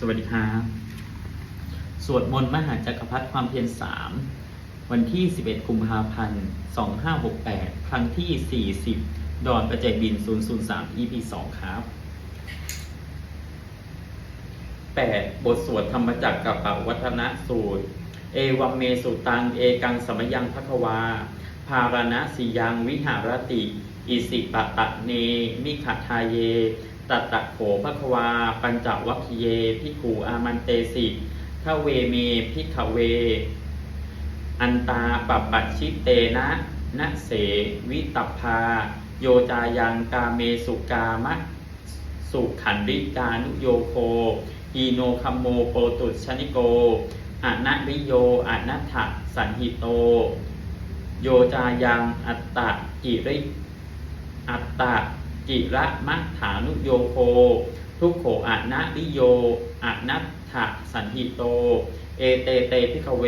สวัสดีครับสวดมนต์มหาจักรพรรดิความเพียรสามวันที่ 11กุมภาพันธ์2568 ครั้งที่ 40 ดอนประจัยบิน 003 EP 2 ครับ 8. บทสวดธรรมจักรกับปวัฒนสูตร เอวัมเมสุตัง เอกังสมยังพัควา ภารณสียังวิหารติ อิสิปะตะเน มิขทาเย ตัตะโขภควา ปัญจวัคคีเยพิขูอามันเตสิทเวเมพิขเว อันตาปปัชชิเตนะนะเสวิตัพพา โยจายังกาเมสุกามะสุขันริกานุโยโคอีโนคัมโมโปตุชนิโกอะนะริโยอะนัตถะสันหิโต โยจายังอัตตะกิริอัตตะ กิระมัฏฐานุโยโค ทุกโขอะนะริโยอะนัตถะสันหิโต เอเตเตพิกเว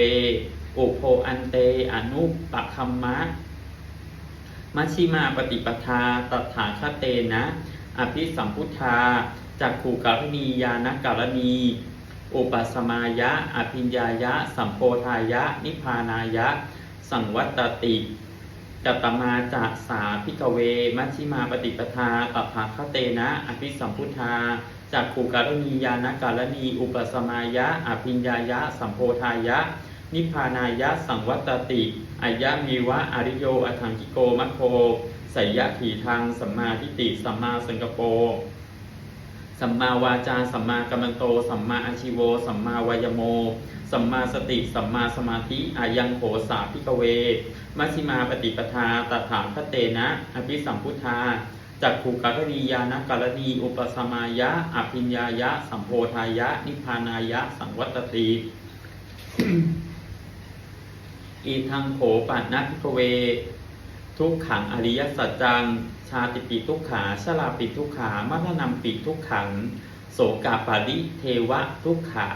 อุโพอันเตอนุปคัมมะมัชชิมาปฏิปทาตถาคเตนะ อภิสัมพุทธาจักขู่การณียานการณีอุปสมายะ อภิญญายะ สัมโพธายะ นิพพานายะ สังวัตติ กัตมาจากสาพิกเว มัชชิมาปฏิปทาปภาคเตนะ อภิสัมพุทธาจากขูการณียานการณีอุปสมายะ อภิญญายะ สัมโพธายะ นิพพานายะ สังวัตติอายะมีวะอริโยอัถังกิโกมัคโคไสยะถีทางสัมมาทิฏฐิสัมมาสังกปร สัมมาวาจา สัมมากัมมันโต สัมมาอาชิโว สัมมาวายโม สัมมาสติ สัมมาสมาธิ อายังโขสาพิกเว มัชฌิมาปฏิปทา ตถาคเตนะ อภิสัมพุทธาจักขุการณียานการณีอุปสมายะ อภิญญายะ สัมโพธายะ นิพพานายะ สังวัตติอีทังโขปันนัพิกเว ทุกขังอริยสัจจัง ชาติปิทุกขาชลาปิทุกขามัทนัมปิทุกขัง โสกาปาริเทวะทุกขะ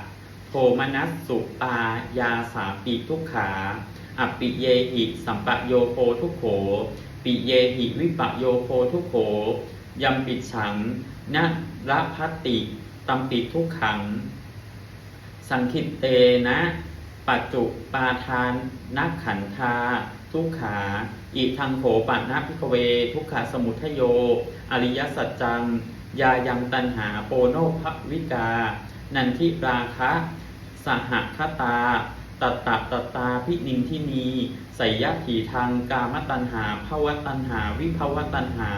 โทมนัสสุปายาสาปิทุกขาอปิเยหิสัมปะโยโคทุกโข ปิเยหิวิปะโยโคทุกโขยัมปิฉังนะระพัตติตัมปิทุกขัง สังคิตเตนะ ปัจจุปาทานนักขันธา ทุกขาอีทังโขปันนะพิกเว ทุกขาสมุทโย อริยสัจจัง ยายังตันหาโปโนภวิกา นันทิราคะสหคตา ตัตตะตตตาพินินทินีไสยถีทางกามตันหาภาวตันหา วิภวตันหา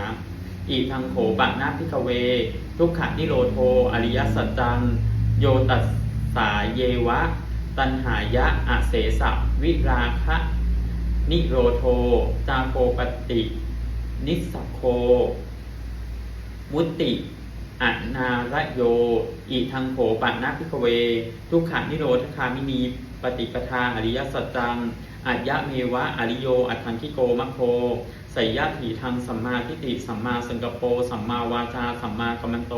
อีทังโขปันนะพิกเว ทุกขานิโรโท อริยสัจจัง โยตัสสาเยวะ ตันหายะอาเสสะวิราคะ นิโรโท จาโคปติ นิสสโค มุติอนาระโยอีทังโขปันาพิกเว ทุกขานิโรธคามินี ปฏิปทาอริยสัจจังอัจยะเมวะอริโย อัฏฐังคิโกมัคโคไสยะถีทางสัมมาทิฏฐิสัมมาสังกปโปสัมมาวาจา สัมมากัมมันโต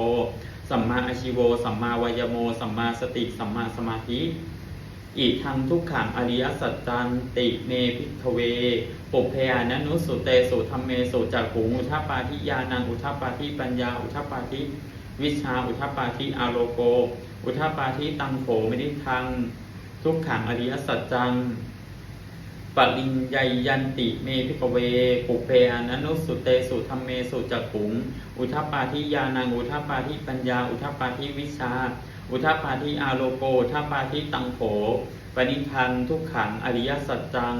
สัมมาอาชิโว สัมมาวายโม สัมมาสติ สัมมาสมาธิ อีกทางทุกขังอริยสัจจันติเมพิกเวปุเพยานันุสุเตสุธรรมเมสุจักขุง อุทปปาทิยานังอุทปปาทิปัญญา อุทปปาทิวิชาอุทปปาทิอาโลโกอุทปปาทิตังโขมิทังทุกขังอริยสัจจังปริญญายันติเมพิกเวปุเพยานันุสุเตสุธรรมเมสุจักขุงอุทปปาทิยานังอุทปปาทิปัญญาอุทปปาทิวิชา อุทปปาทิอาโลโกทปปาทิตังโขปณิพันธ์ทุกขังอริยสัจจัง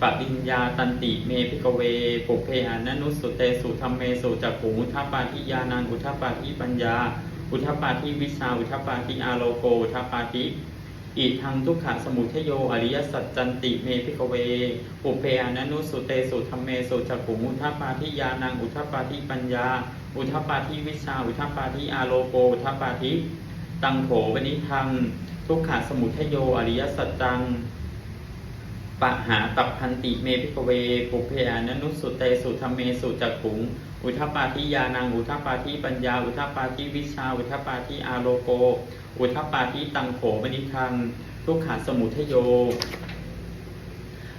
ปริญญาตันติเมพิกเวปุเพหานันุสุเตสุธรรมเมสุจักขุอุทปาทิยานังอุทปปาทิปัญญา อุทปปาทิวิชาอุทปปาทิอาโลโกอุทปาทิอีกทางทุกขังสมุทโยอริยสัจจันติเมพิกเวปุเพหานันุสุเตสุธรรมเมสุจักขุงอุทปปาทิยานังอุทปปาทิปัญญา อุทปปาทิวิชาอุทปปาทิอาโลโกอุทปปาทิ ตังโขวนิทัง ทุกขาสมุทโย อริยสัจจังปะหาตับพันติเมพิกเว ปุเพานันุสุเตสุธรรมเมสุจักขุง อุทปปาทิยานัง อุทปปาทิปัญญา อุทปปาทิวิชา อุทปปาทิอาโลโก อุทปปาทิตังโขมนิทัง ทุกขาสมุทโย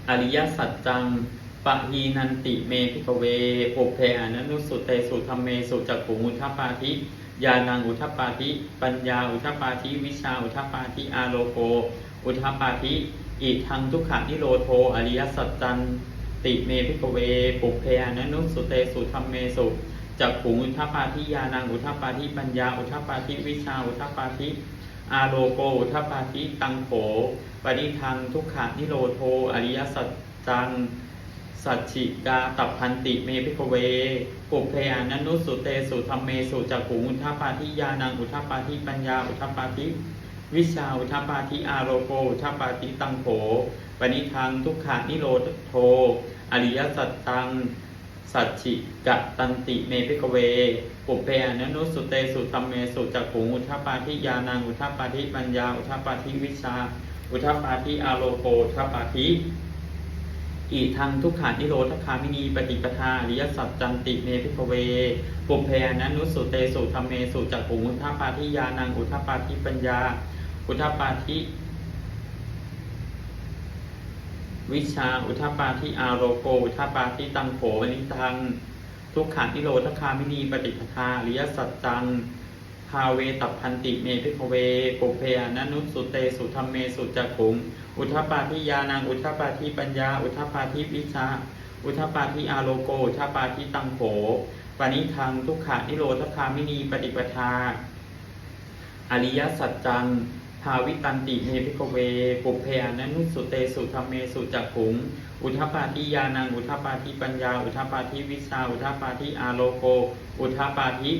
อริยสัจจังปะฮีนันติเมพิกเว ปุเพานันุสุเตสุธรรมเมสุจักขุง อุทปาทิ ญาณังอุทปปาธิปัญญาอุทปปาธิวิชาอุทปปาธิอาโลโกอุทปปาธิอิทังทุกขานิโรโทอริยสัจจันติเมพิกเว ปุเพอนันุสุเตสุธรรมเมสุจักขุงอุทปปาธิญาณังอุทปปาธิปัญญาอุทปปาธิวิชาอุทปปาธิอาโลโกอุทปปาธิตังโขปริทังทุกขานิโรโทอริยสัจจัง สัจฉิกาตับพันติเมพิกเวปุเพอานันุสุเตสุธรรมเมสุจักขุอุทปาทิยานังอุทปาทิปัญญาอุทปาทิวิชาอุทปาทิอาโรโกอุทปาทิตังโขปณิทังทุกขานิโรธโท อริยสัจตังสัจฉิกะตันติเมพิกเวปุเพอานันุสุเตสุธรรมเมสุจักขุอุทปาทิยานังอุทปาทิปัญญาอุทปาทิวิชา อุทปาทิอาโรโกอุทปาทิ อีทางทุกขานิโรธคามินีปฏิปทาอริยสัจจันติเมพิกเวปุเพนันุสุเตสุธรรมเมสุจักขุงุทปาทิยานังอุทปาทิปัญญา อุทปาทิวิชาอุทปาทิอาโรโก อุทปาทิตังโขวนิทัง ทุกขานิโรธคามินีปฏิปทาอริยสัจจังภาเวตับพันติเมพิกเวปุเพนันุสุเตสุธรรมเมสุจักขุง อุทธปาทิยานังอุทธปาทิปัญญา อุทธปาทิวิชาอุทธปาทิอาโลโกอุทธปาทิตังโขปณิทังทุกขานิโรธคามินีปฏิปทา อริยสัจจังภาวิตันติเมพิกเว ปุเพอนันุสุเตสุธรรมเมสุจักขุง อุทปาทิยานัง อุทปาทิปัญญา อุทปาทิวิชา อุทปาทิอาโลโก อุทปาทิ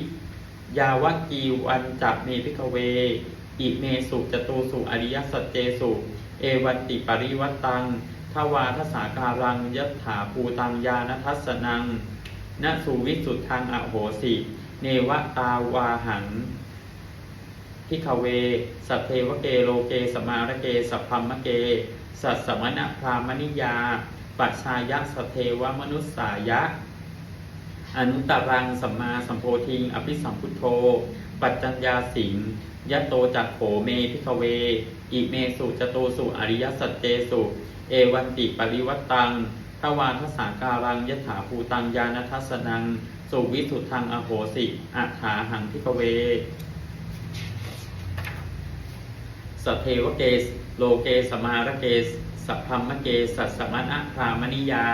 ยาวกีวันจับเมพิกเว อิเมสุจตูสุอริยสัจเจสุ เอวันติปริวัตังทวาทสาการังยัตถาภูตังยานทัสสนังนสุวิสุทธังอโหสิ เนวตาวาหังพิกเว สัพเทวเกโลเกสมารเก สัพพัมมะเก สัสสมณพรามณิยา ปัจชายะสพเทวมนุสสายะ อนุตตรังสัมมาสัมโพธิง อภิสัมพุทโธ ปัจจัญญาสิงยะโตจักโขเมพิกเว อิเมสุจโตสุอริยสัจเจสุ เอวันติปริวัตตังทวาทสาการังยถาภูตังยานทัสสนัง สุวิสุทธังอโหสิอัฏฐาหังพิกเว สเทวเกส โลเกสมารเกส สัพพัมมะเกสัสสมณะพรามณิยา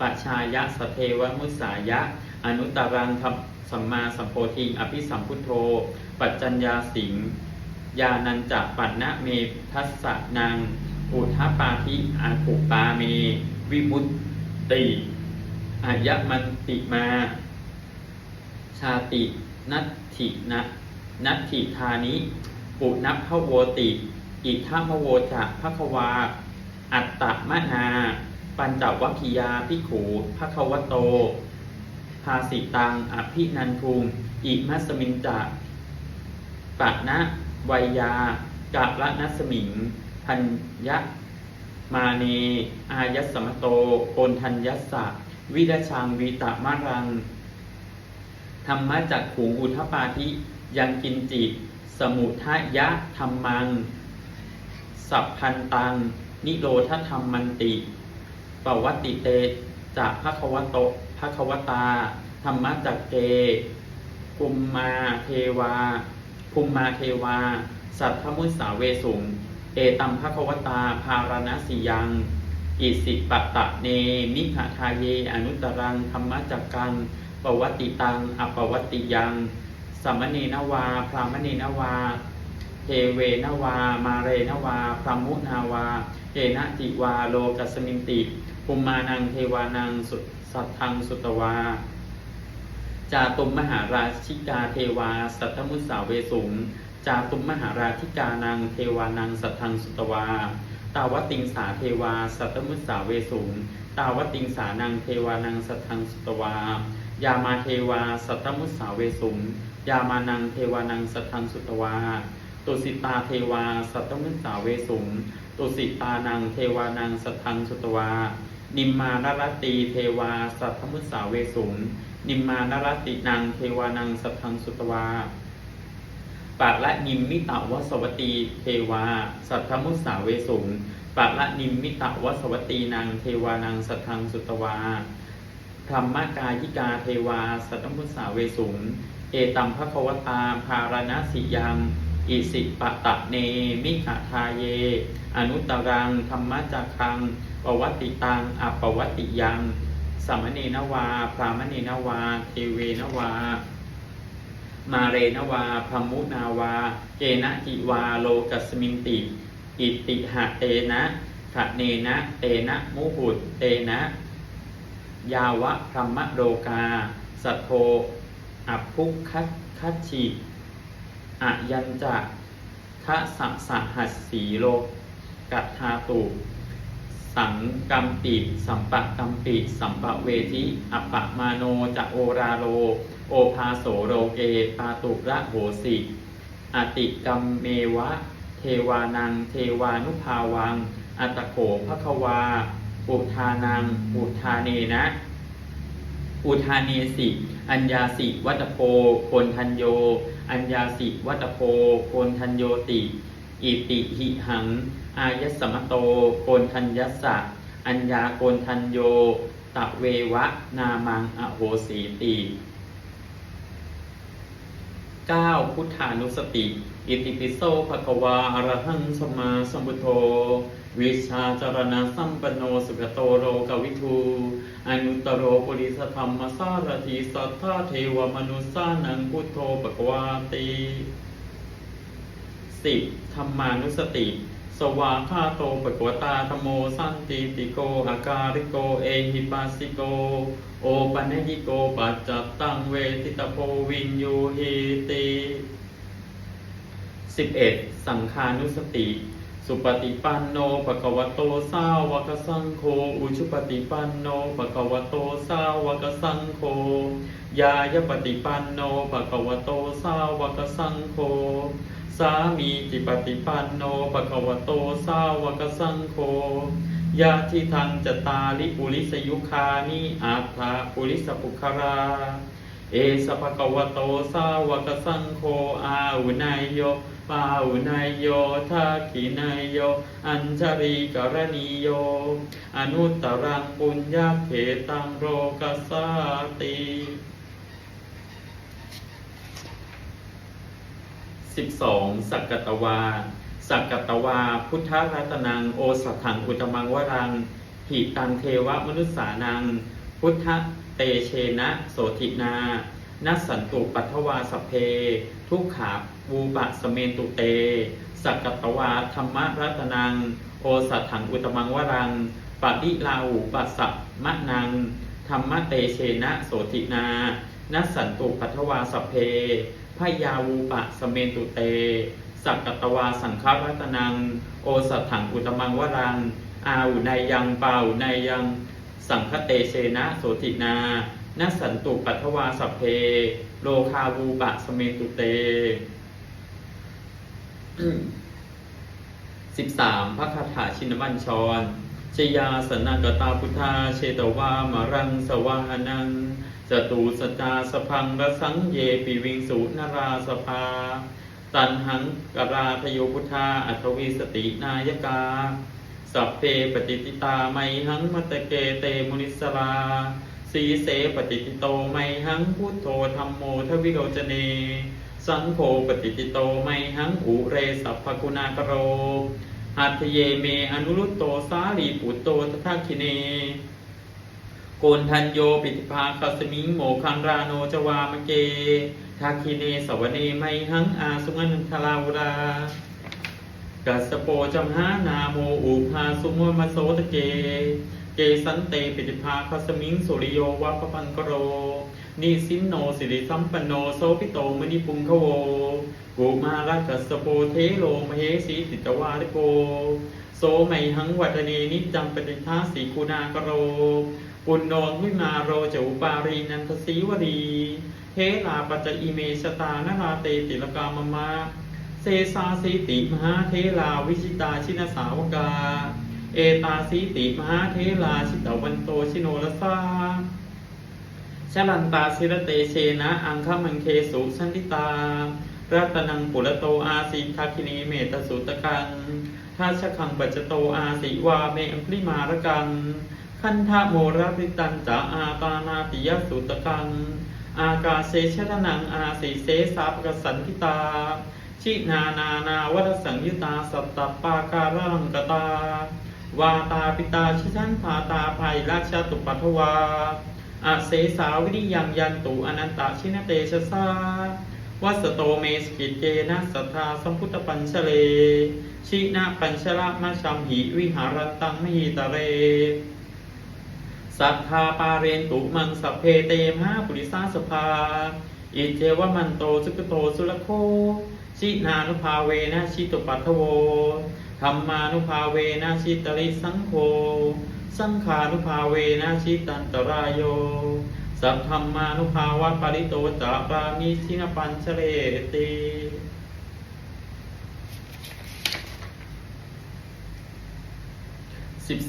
ปัจชายะสเทวมุสายะ อนุตตรังธรรมสัมมาสัมโพธิงอภิสัมพุทโธ ปัจจัญญาสิง ยานันจะปัณณเมทัสสะนังอุทปาทิอาภุปาเม วิมุตติอายะมันติมา ชาตินัตถินะนัตถิธานิปุนัพพโวติ อิทัมโวจะภควา อัตตมนา ปัญจวัคคียาพิขูภควโต ภาสิตังอภินันทุงอิมัสมินจะปะนะ วัยยากะละนัสมิงพัญยะมาเน อายัสมโตโกนทัญยัสสะวิดชังวีตะมารัง ธรรมะจากขูงอุทปาทิยังกินจิสมุทยะธรรมัง สัพพันตัง นิโรธธรรมมันติปวัตติเตจากภควโตภควตา ธรรมะจักเกภูมมาเทวา ภูมิมาเทวา สัทธมุสสาเวสุง เอตัมภควตา ภารณสียัง อิสิปตตะเน มิขทาเย อนุตรัง ธรรมจักกัง ปวัตติตัง อปวัตติยังสัมมเนนวา พรามเนนวาเทเวนวา มาเรนวาพรมุนาวาเจนะติวา โลกัสมินติภูมานังเทวานังสุสัทธังสุตวา จาตุมมหาราชิกาเทวา สัทธมุสาเวสุงจาตุมมหาราชิกานังเทวานังสัทธังสุตวา ตาวติงสาเทวา สัทธมุสสาเวสุงตาวติงสานังเทวานังสัทธังสุตวา ยามาเทวา สัทธมุสสาเวสุงยามานังเทวานังสัทธังสุตวา ตุสิตาเทวา สัทธมุสสาเวสุงตุสิตานังเทวานังสัทธังสุตวา นิมมานรตีเทวา สัทธมุสสาเวสุง นิมมานรตินังเทวานังสัทธังสุตวาปะละนิมมิตาวสวตีเทวา สัทธมุสาเวสุงปะละนิมมิตาวสวตีนางเทวานังสัทธังสุตวาธรรมกายิกาเทวา สัทธมุสาเวสุงเอตัมภควตาภารณสิยังอิสิปะตะเน มิขทาเย อนุตรังธรรมจักขังปวัติตังอปวัติยัง สมณีนวา พรามณีนวาเทเวนวา มาเรนวาพมุนาวา เกนะจิวาโลกัสมิงติ อิติหะเตนะขะเนนะ เตนะ มุหุตเตนะ ยาวะพรหมโลกา สัทโธอัพพุคัตคัตชิอะยัญจะทะสะสหัสสีโลกัตธาตุ สังกัมปิ สัมปะกัมปิ สัมปะเวทิอัปปะมาโนจะโอราโล โอภาโสโรเกปาตุระโหสิอติกัมเมวะ เทวานัง เทวานุภาวัง อัตโขภควา อุทานัง อุทาเนนะ อุทาเนสิ อัญญาสิวัตโพโคนทันโย อัญญาสิวัตโพโคนทันโยติ อิติหิหัง อายสมโตโคนทัญยัสสะอัญญาโคนทันโยตะเววะนามังอโหสีติ 9. พุทธานุสติ อิติปิโสภะควาอระหังสมมาสมุทโธ วิชาจารณะสัมปโนสุขโตโรกวิทูอนุตโรปุริสธรรมสารถีสัทธาเทวมนุสานังพุทโธปะกวาติ 10. ธรรมานุสติ สวาคาโตปะกวตาธโมสันติติโกอาการิโกเอหิปัสสิโก โอปัญญิโกปัจจัตตังเวทิตโพวินยูเฮติ 11. สังคานุสติ สุปฏิปันโนภะคะวโตสาวกสังโฆอุชุปฏิปันโนภะคะวโตสาวกสังโฆยายปฏิปันโนภะคะวโตสาวกสังโฆ สามีจิปฏิปันโนภะคะวโตสาวกสังโฆยาทิทังจตาลิปุริสยุคานิอัตถาปุริสปุคารา เอสภะคะวโตสาวกสังโฆอาอุนายโยปาอุนายโยทักขินายโย อัญชริกรณีโย อนุตตรังปุญญาเขตังโรกัสสาติ 12. สักกตวา สักกตวา พุทธรัตนัง โอสถังอุตมังวรังหิตังเทวมนุษสานัง พุทธเตเชนะ โสธินานัสสันตุปัทวาสเพ ทุกขาวูปะสเมนตุเต สักกตวาธรรมรัตนัง โอสถังอุตมังวรังปะดิลาหูปัสสะมะนัง ธรรมเตเชนะ โสธินานัสสันตุปัทวาสเพ พยาวูปะสเมนตุเต สักกตวาสังฆรัตนัง โอสัถังอุตมังวรัง อาอุนายยังเปาอุนายยังสังคเตเชนะโสตินานัสสันตุปัทวาสัพเพ โลคาวูปะสเมนตุเตสิบสามพระคาถาชินบัญชร ชยาสนากตาพุทธาเชตวามารังสวาหนังจตูสจาสพังระสังเยปิวิงสุนาราสภา ตันหังกราทโยพุทธาอัตวิสตินายกา สัพเพปฏิติตาไมหังมัตตเกเตมุนิสลาสีเสปฏิติโตไมหังพุทโธธรรมโมทวิโรจเน สังโฆปฏิติโตไมหังอุเรสัพพกุณากโร อัตเยเมอนุรุตโตสาลีปุตโตททัคคิเน โกนทันโยปิติภาคัสมิงโมคันราโนจวามเกทาคิเนสวเนไมหังอาสุงันทลาวรากัสโปจัมหานาโมอุภาสุงวมาโสตเก เกสันเตปิติภาคัสมิงสุริโยวัปปันกโรนิสินโนสิริสัมปันโนโสปิโตมณิปุงคโวกุมารากัสสโปเทโลมเหสีติตวาริโกโสไมหังวัตเนนิจจังปฏิทาสีคุณากโร ปุณโนวิมาโรจอุปารีนันทสีวรีเทลาปัจจอิเมชตานาราเตติลกามมะเซสาสีติมหาเทลาวิชิตาชินสาวกา เอตาสีติมหาเทลาชิตวันโตชิโนรสาชลันตาสิรเตเชนะ อังคมังเคสุสันติตา รัตนังปุระโตอาสิทักินีเมตสุตกังทัชคังปัจจโตอาสิวาเมอัมพลิมารกังคันธโมรริตันจาอาตานาติยสุตกัง อากาเสชรนังอาสิเสสาปกสันทิตา ชินานานาวัฏสังยุตาสัตตปาการังกตา วาตาปิตาชิชันภาตาภัยราชตุปัทวาอาเสสาวิริยังยันตุอนันตชินเตชะสาวัสโตเมสกิเจนะสัทธาสัมพุทธปัญชเลชินาปัญชละมาชัมหิวิหารตังมหิตะเร สัทธาปาเรนตุมังสัพเพเตมหาปุริสาสภา อิเจวมันโตสุกโตสุลโค ชินานุภาเวนะชิตุปัทโว ธรรมานุภาเวนะชิตริสังโฆสังขานุภาเวนะชิตันตรายโย สัพธรรมานุภาวะปริโตจาปามิชินปัญชเลติ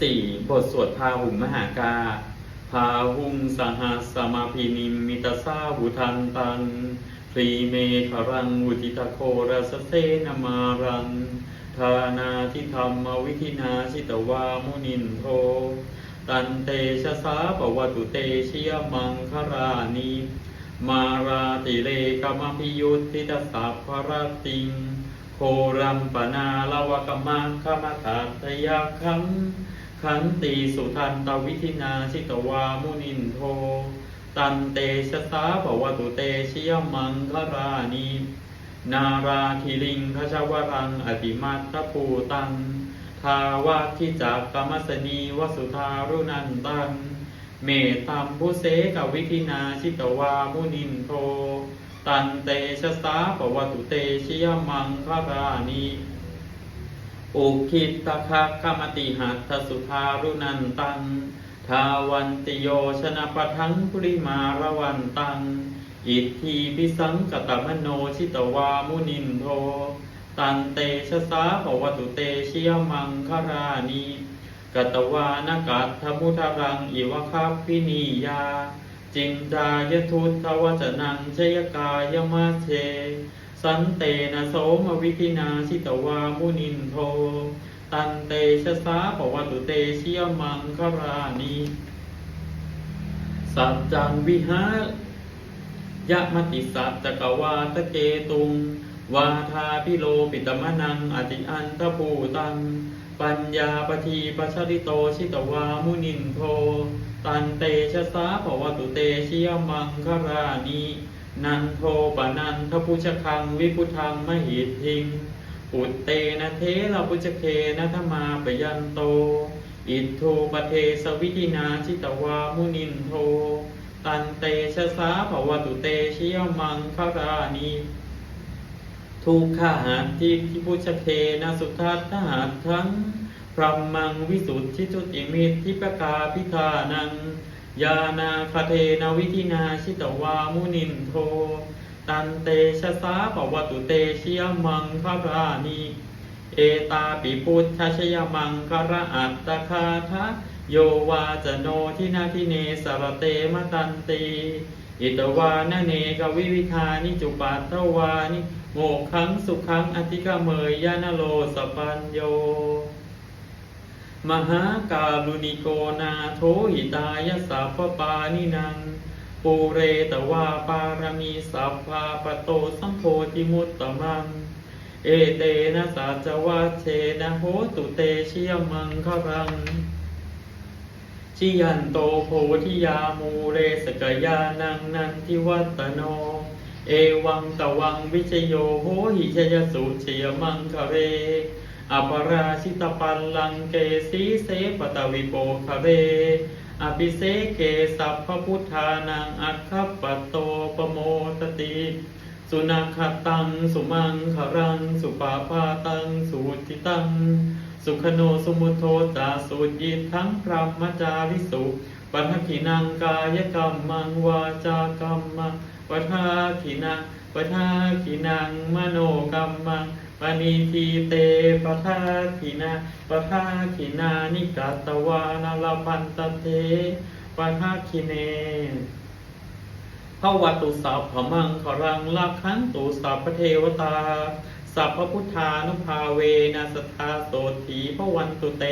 14บทสวดพาหุงมหากา พาหุงสหัสมาพินิมมิตาสาหุทันตังพรีเมฆรังวุติตะโครสเสนมารัง ทานาทิธรรมวิธินาชิตวามุนินโทตันเตชะสาปวัตุเตชยมังครานิมาราติเลกมพิยุตติตสัพพรติงโครัมปนาลวกมะขมตัตยาคัมขันติสุทันตวิธินาชิตวามุนินโท ตันเตชะสาปวตุเตชยมังครานิ นาราคิลิงขชวรัง อติมัตตปูตัง ทาวาทิจักกรรมสนีวสุธารุนันตัง เมตัมพุเสกวิธินาชิตวามุนินโท ตันเตชะสาปวัตุเตชยมังคารานิอุคิตตะคะกมติหัตถสุธารุนันตัง ทาวันติโยชนะปะทังปุริมารวันตัง อิทธีพิสังกตมโนชิตวามุนินโท ตันเตชะสาปวัตุเตชียมังคารานิกตวานกัตถมุทรังอิวคัพพินียา จิงจายทุตทวจนังชยกายมาเช สันเตนะโสมวิธินาชิตวามุนินโท ตันเตชะสาปวัตุเตชียมังคารานิสัจจังวิหา ยะมติสัจจกวาตะเกตุง วาทาพิโลปิตมนังอติอันทภูตัง ปัญญาปทีปัชริโตชิตวามุนินโท ตันเตชะสาภวตุเตชิยมังครานินันโทปนันทพุชคังวิพุทังมหิตทิงปุตเตนะเทระพุชเคนะธมาปยันโต อิทธูปเทสวิธินาชิตวามุนินโท ตันเตชะสาภวตุเตชิยมังคารานิทุกขาหัตทิทิพุชเคนะสุทัตถหัตถังพรหมังวิสุทธิจุติมิตทิปกาพิธานัง ยานาคาเทนวิธินาชิตวามุนินโท ตันเตชะสาปวตุเตชยมังคารานิเอตาปิพุทธชยมังคาระอัตตคาทะ โยวาจโนทินาทิเนสรเตมตันติอิตวานเนกวิวิธานิจุปัตตวานิโมขังสุขังอธิกเมยยานโลสปัญโย มหาการุณิโกนาโทหิตายสัพพปานินังปูเรตวาปารมีสัพพาปโตสัมโพธิมุตตมัง เอเตนะสัจวัชเชนะโหตุเตชิยมังครัง ชิยันโตโพธิยามูเรสกยานังนันทิวัตโน เอวังตวังวิชโยโหหิชยสุเชยมังคะเรอปราชิตปัลลังเกสีเสปตวิโปคะเรอภิเสเกสัพพพุทธานังอัคคปโตปโมตติ สุนัขตัง สุมังครัง สุปาปาตัง สุติตัง สุขโนสุมุทโทตาสุยิทั้งพรหมจาริสุปัทขินังกายกรรมังวาจากรรมังปัทาขินังปัทาขินังมโนกรรมังปณิทีเตปัทาขินาปัทาขินานิกัตวานาลพันตเตปัทาขิเนภวตุสัพพมังขรังลักขันตุสัพพเทวตา สัพพพุทธานุภาเวนะสทธาโสถีพระวันตุเต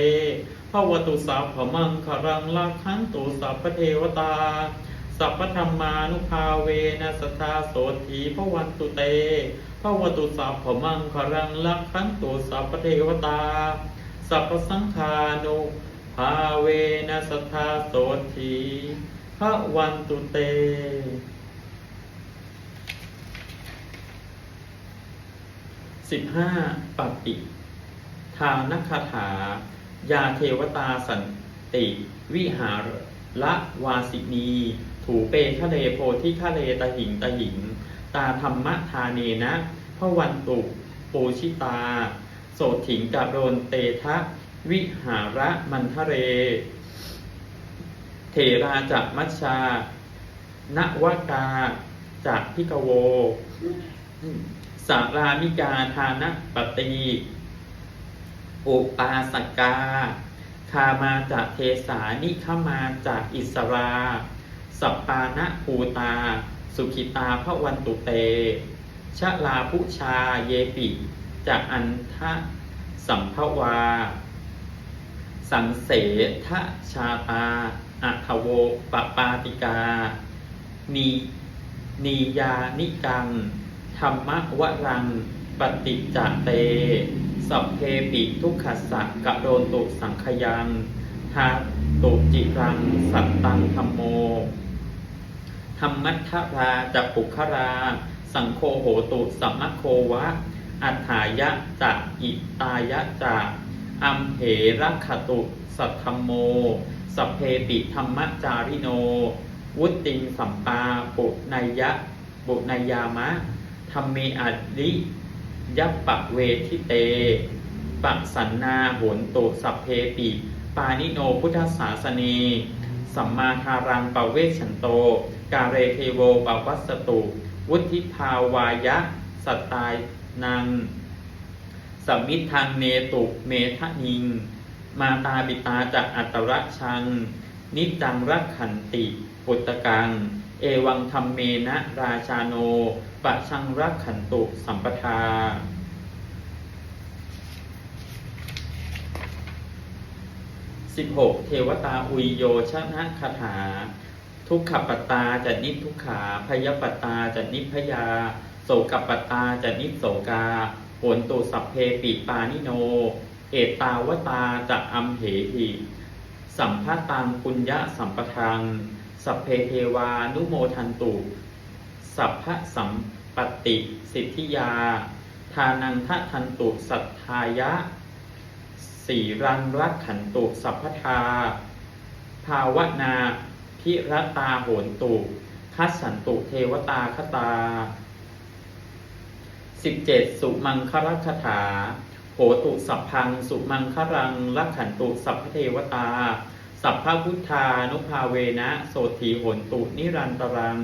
ภวตุสัพพมังขรังลักขันตุสัพพเทวตา สัพพธรรมานุภาเวนะสทธาโสถีพระวันตุเตพระวตุสัพพมังครังลักขันตุสัพพเทวตา สัพพสังฆานุภาเวนะสทธาโสถีพระวันตุเต สิบห้าปฏิทานคาถา ยาเทวตาสันติ วิหารละวาสินี ถูเปทะเลโพธิทะเลตะหิงตะหิง ตาธรรมทาเนนะพระวันตุปูชิตา โสถิงกะโรนเตทะ วิหาระมันทะเรเถราจักมัชชานวกาจากพิกโว สารามิกาทานะปตีอุปาสกา คามาจากเทสานิขมาจากอิสรา สัปปานะภูตา สุขิตาพระวันตุเต ชะลาพุชาเยปิจากอันทะสัมภวา สังเสทชาตาอัทโวปปาติกา นีนียานิกัง ธรรมวรังปฏิจเต สัพเพปิทุกขสักกะโดนตุสังขยังทาตุจิรัง สัตตังธรรมโมธรรมัทธราจัปุครา สังโฆโหตุสัมมโควะ อัฏฐายะจะอิตายะจะอัมเหรักขตุสัทธรรมโม สัพเพปิธรรมจาริโน วุติงสัมปาปุนายะปุนายามะ ธรรมเมอัริยัปปะเวทิเตปัสันนาโหนตุสัพเพปิ ปานิโนพุทธศาสเนสัมมาทารังปะเวชฉันโต กาเรเทโวปวัสตุ วุธิภาวายะ สัตตายนังสมิทธังเนตุเมทะนิง มาตาบิตาจากอัตระชัง นิจจังรักขันติ ปุตตกัง เอวังธรรมเมนะราชาโน ปะชังรักขันตุสัมปทา16เทวตาอุยโยชนะคาถา ทุกขปตตาจะนิพทุกขาพยปตตาจะนิพยา โสกปตตาจะนิพโสกาโหนตุสัพเพปิปานิโน เอตาวตาจะอัมเหหิสัมภาตังปุญญะสัมปทัง สัพเพเทวานุโมทันตุ สัพพะสัมปติ สิทธิยา ทานังทะทันตุ สัทธายะสีรังรักขันตุ สัพพทา ภาวนาพิรตาโหนตุคัสสันตุเทวตาคตาสิบเจ็ดสุมังครัคถาโหตุสัพพัง สุมังครังรักขันตุ สัพพเทวตา สัพพพุทธานุภาเวนะ โสถีโหนตุ นิรันตรัง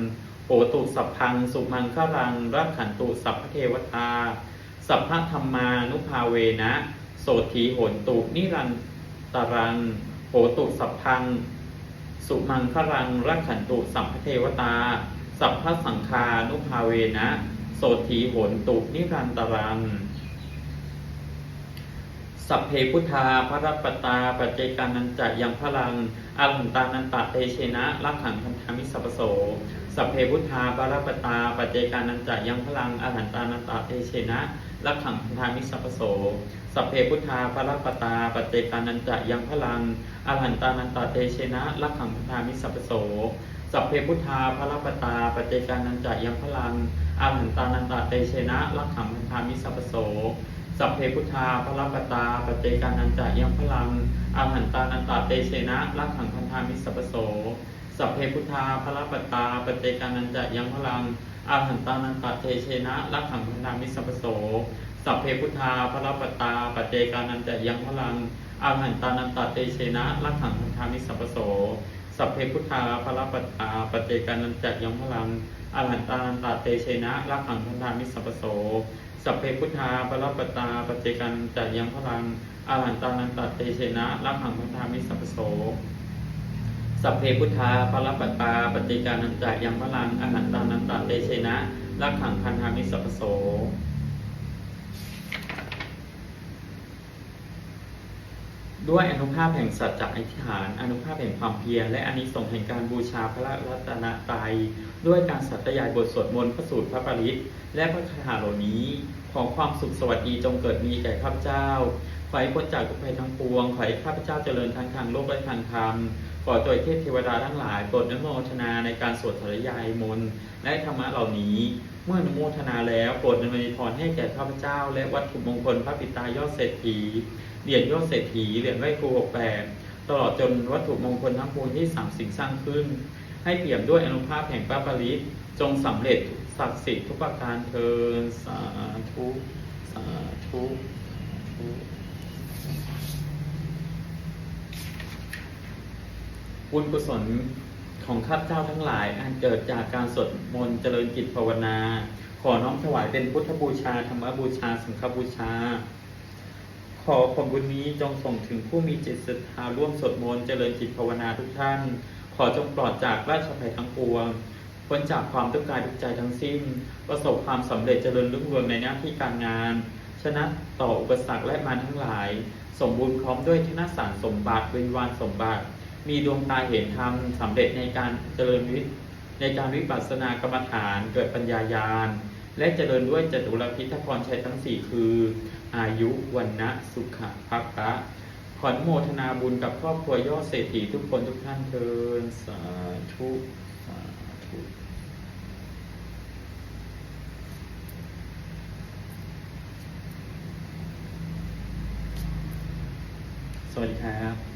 โหตุสัพพัง สุมังครังรักขันตุสัพพเทวตา สัพพธรรมานุภาเวนะโสถีโหนตุนิรันตรังโหตุสัพพัง สุมังครังรักขันตุสัพพเทวตา สัพพสังคานุภาเวนะโสถีโหนตุนิรันตรังสัพเพพุทธาพระรัปปตาปัจเจกานันจะยังพลังอาหันตานันตะเตเชนะลักขังคันธามิสัพโส สัพเพพุทธาพระรัปตาปัจเจกานันจะยังพลังอาหันตานันตะเตเชนะลักขังคันธามิสัพโสสัพเพพุทธาพระรัปตาปัจเจกานันจะยังพลังอาหันตานันตะเตเชนะลักขังคันธามิสัพโสสัพเพพุทธาพระรัปตาปัจเจกานันจะยังพลังอาหันตานันตะเตเชนะลักขังคันธามิสัพโสสัพเพพุทธาพระรัปตาปเจกานันจะยังพลังอาหันตานันตาเตเชนะรักขังพันธามิสัพโส สัพเพพุทธาพระรัปตาปเจกานันจะยังพลังอาหันตานันตเตเชนะรักขังพันธามิสัพโสสัพเพพุทธาพระรัปตาปเจกานันจะยังพลังอาหันตานันตเตเชนะรักขังพันธามิสัพโสสัพเพพุทธาพระรัปตาปเจกานันจะยังพลังอาหันตานันตเตเชนะรักขังพันธามิสัพโสสัพเพพุทธาปรัปตาปเจกันจะยังพลังอาหันตานันตเตเชนะรักขังพันธามิสัพโส สัพเพพุทธาปรัปปตาปเจการนันจะยังพลังอาหันตานันตเตเชนะรักขังพันธามิสัพโสด้วยอนุภาพแห่งสัจจะอธิษฐาน อนุภาพแห่งความเพียรและอานิสงส์แห่งการบูชาพระรัตนตรัยด้วยการสัตยายบทสวดมนต์พระสูตรพระปริตและพระคาถาเหล่านี้ ขอความสุขสวัสดีจงเกิดมีแก่ข้าพเจ้าขอให้พ้นจากทุกภัยทั้งปวงขอให้ข้าพเจ้าเจริญทั้งทางโลกและทางธรรม ขอโดยเทพเทวดาทั้งหลายโปรดนุโมทนาในการสวดสรยายมนต์และธรรมะเหล่านี้ เมื่อนุโมทนาแล้วโปรดอำนวยพรให้แก่ข้าพเจ้า และวัตถุมงคลพระปิตายอดเศรษฐีเหรียญยอดเศรษฐีเหรียญไหว้ครูหกแปดตลอดจนวัตถุมงคลทั้งปวงที่สามสิ่งสร้างขึ้น ให้เปี่ยมด้วยอนุภาพแห่งพระปริตรจงสำเร็จศักดิ์สิทธิ์ทุกประการเทินสาธุสาธุสาธุ บุญกุศลของข้าพเจ้าทั้งหลาย อันเกิดจากการสวดมนต์เจริญจิตภาวนา ขอน้อมถวายเป็นพุทธบูชาธรรมบูชาสังฆบูชา ขอผลบุญนี้จงส่งถึงผู้มีจิตศรัทธาร่วมสวดมนต์เจริญจิตภาวนาทุกท่าน ขอจงปลอดจากราชภัยทั้งปวงพ้นจากความทุกข์กายทุกใจทั้งสิ้น ประสบความสำเร็จเจริญรุ่งเรืองในหน้าที่การงาน ชนะต่ออุปสรรคและมารทั้งหลาย สมบูรณ์พร้อมด้วยธนสารสมบัติบริวารสมบัติ มีดวงตาเห็นธรรมสำเร็จในการเจริญวิในการวิปัสสนากรรมฐานเกิดปัญญายาณและเจริญด้วยจตุรพิทพรชัยทั้งสี่คือ อายุวันนะสุขะภะพระขอนโมทนาบุญกับครอบครัวยอดเศรษฐีทุกคนทุกท่านเทินสาธุสาธุสวัสดีครับ